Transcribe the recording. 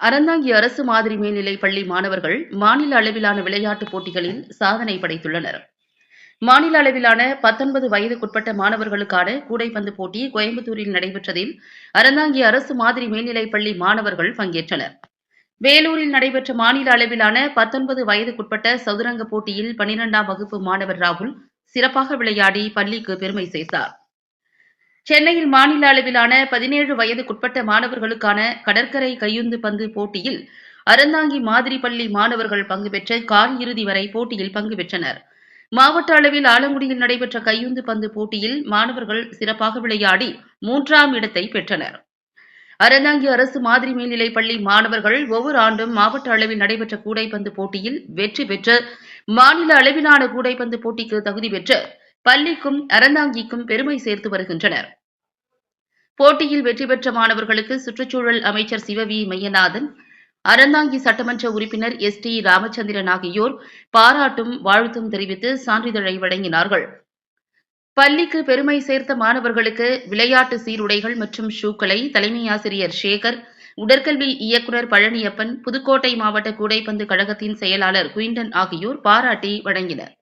அறந்தாங்கி அரசு மாதிரி மேல்நிலைப் பள்ளி மாணவர்கள் மாநில அளவிலான விளையாட்டுப் போட்டிகளில் சாதனை படைத்துள்ளனர். மாநில அளவிலான பத்தொன்பது வயதுக்குட்பட்ட மாணவர்களுக்கான கூடைப்பந்து போட்டி கோயம்புத்தூரில் நடைபெற்றதில் அறந்தாங்கி அரசு மாதிரி மேல்நிலைப் பள்ளி மாணவர்கள் பங்கேற்றனர். வேலூரில் நடைபெற்ற மாநில அளவிலான பத்தொன்பது வயதுக்குட்பட்ட சதுரங்க போட்டியில் பனிரெண்டாம் வகுப்பு மாணவர் ராகுல் சிறப்பாக விளையாடி பள்ளிக்கு பெருமை சேர்த்தார். சென்னையில் மாநில அளவிலான பதினேழு வயதுக்குட்பட்ட மாணவர்களுக்கான கடற்கரை கையுந்து பந்து போட்டியில் அறந்தாங்கி மாதிரி பள்ளி மாணவர்கள் பங்கு பெற்ற கால் இறுதி வரை போட்டியில் பங்கு பெற்றனர். மாவட்ட அளவில் ஆலங்குடியில் நடைபெற்ற கையுந்து பந்து போட்டியில் மாணவர்கள் சிறப்பாக விளையாடி மூன்றாம் இடத்தை பெற்றனர். அறந்தாங்கி அரசு மாதிரி மேல்நிலைப் பள்ளி மாணவர்கள் ஒவ்வொரு ஆண்டும் மாவட்ட அளவில் நடைபெற்ற கூடைப்பந்து போட்டியில் வெற்றி பெற்று மாநில அளவிலான கூடைப்பந்து போட்டிக்கு தகுதி பெற்று பள்ளிக்கும் அறந்தாங்கிக்கும் பெருமை சேர்த்து வருகின்றனர். போட்டியில் வெற்றி பெற்ற மாணவர்களுக்கு சுற்றுச்சூழல் அமைச்சர் சிவவி மையநாதன் அறந்தாங்கி சட்டமன்ற உறுப்பினர் எஸ் டி ராமச்சந்திரன் ஆகியோர் பாராட்டும் வாழ்த்தும் தெரிவித்து சான்றிதழை வழங்கினார்கள். பள்ளிக்கு பெருமை சேர்த்த மாணவர்களுக்கு விளையாட்டு சீருடைகள் மற்றும் ஷூக்களை தலைமை ஆசிரியர் சேகர் உடற்கல்வி இயக்குநர் பழனியப்பன் புதுக்கோட்டை மாவட்ட கூடைப்பந்து கழகத்தின் செயலாளர் குயின்டன் ஆகியோர் பாராட்டி வழங்கினர்.